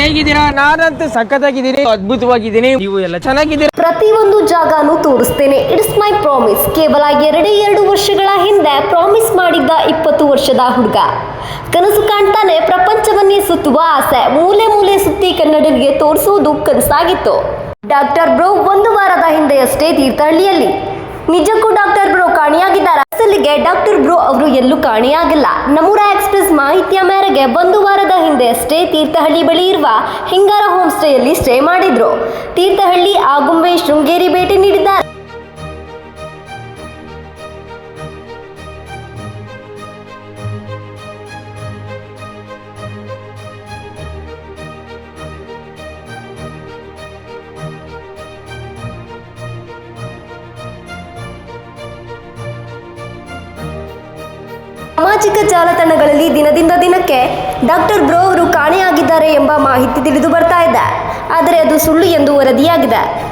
ಹೇಗಿದ್ದೀರಾ? ನಾನಂತೂ ಸಖತ್ತಾಗಿದ್ದೀನಿ. ಅದ್ಭುತವಾಗಿದ್ದೀನಿ. ನೀವು ಎಲ್ಲ ಚೆನ್ನಾಗಿದ್ದೀರಾ? ಪ್ರತಿಯೊಂದು ಜಾಗನೂ ತೋರಿಸ್ತೇನೆ. ಇಟ್ಸ್ ಮೈ ಪ್ರಾಮಿಸ್ ಕೇವಲ ಎರಡೇ, ಎರಡು ವರ್ಷಗಳ ಹಿಂದೆ ಪ್ರಾಮಿಸ್ ಮಾಡಿದ್ದ ಇಪ್ಪತ್ತು ವರ್ಷದ ಹುಡುಗ. ಕನಸು ಕಾಣ್ತಾನೆ ಪ್ರಪಂಚವನ್ನೇ ಸುತ್ತುವ ಆಸೆ. ಮೂಲೆ ಮೂಲೆ ಸುತ್ತಿ ಕನ್ನಡಿಗರಿಗೆ ತೋರಿಸುವುದು ಕನಸಾಗಿತ್ತು. ಡಾಕ್ಟರ್ ಬ್ರೋ ಒಂದು ವಾರದ ಹಿಂದೆಯಷ್ಟೇ ತೀರ್ಥಹಳ್ಳಿಯಲ್ಲಿ. ನಿಜಕ್ಕೂ ಡಾಕ್ಟರ್ ಬ್ರೋ ಕಾಣೆಯಾಗಿದ್ದಾರೆ? ಅಸಲಿಗೆ ಡಾಕ್ಟರ್ ಬ್ರೋ ಅವರು ಎಲ್ಲೂ ಕಾಣಿಯಾಗಿಲ್ಲ. ನಮೂರ ಎಕ್ಸ್ಪ್ರೆಸ್ ಮಾಹಿತಿಯ ಮೇರೆಗೆ ಒಂದು ವಾರದ ಹಿಂದೆ ಅಷ್ಟೇ ತೀರ್ಥಹಳ್ಳಿ ಬಳಿ ಇರುವ ಹಿಂಗಾರ ಹೋಮ್ ಸ್ಟೇಯಲ್ಲಿ ಸ್ಟೇ ಮಾಡಿದ್ರು. ತೀರ್ಥಹಳ್ಳಿ ಆಗುಂಬೆ ಶೃಂಗೇರಿ ಭೇಟಿ ನೀಡಿದ್ದಾರೆ. ಸಾಮಾಜಿಕ ಜಾಲತಾಣಗಳಲ್ಲಿ ದಿನದಿಂದ ದಿನಕ್ಕೆ ಡಾಕ್ಟರ್ ಬ್ರೋ ಅವರು ಕಾಣೆಯಾಗಿದ್ದಾರೆ ಎಂಬ ಮಾಹಿತಿ ತಿಳಿದು ಬರ್ತಾ ಇದೆ. ಆದರೆ ಅದು ಸುಳ್ಳು ಎಂದು ವರದಿಯಾಗಿದೆ.